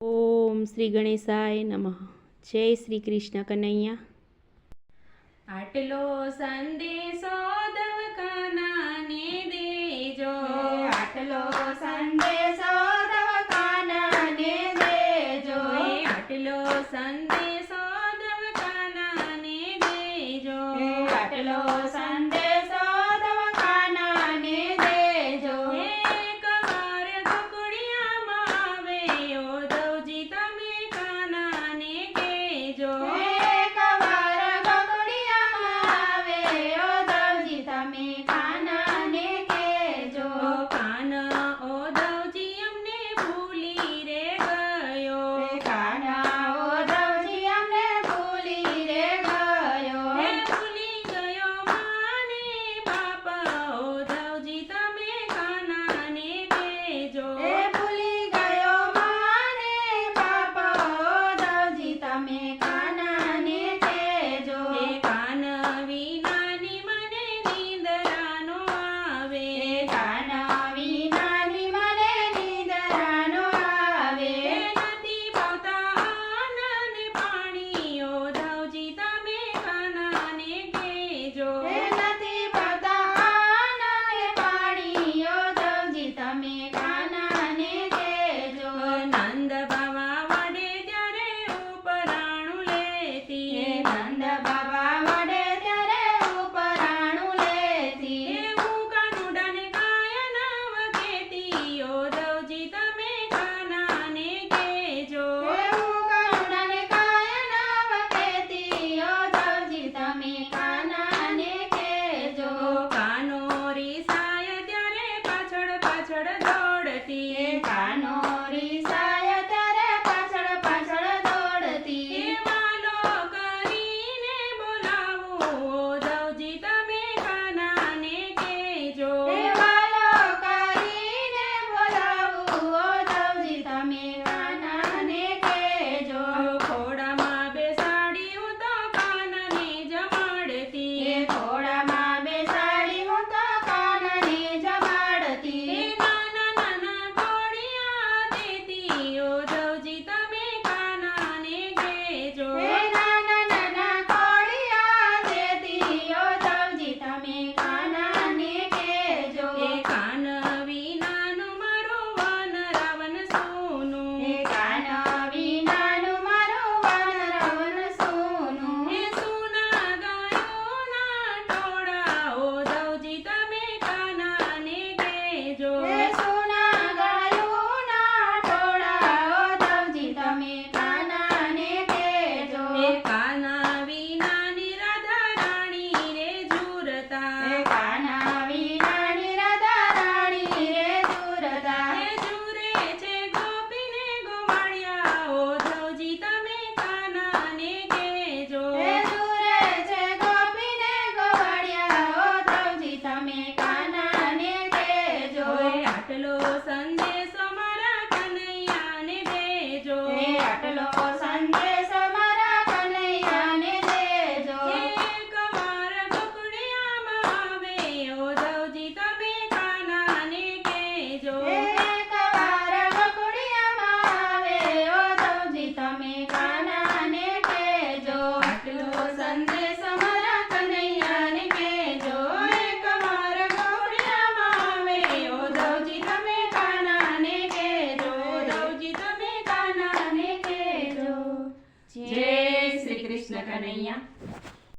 ઓમ શ્રી ગણેશાય નમઃ. જય શ્રી કૃષ્ણ કનૈયા. આટલો સંદેશો દવ દવકાનાને દેજો આટલો સંદેશો દવકાનાને દેજો. આટલો સંદેશ me. lo aranha.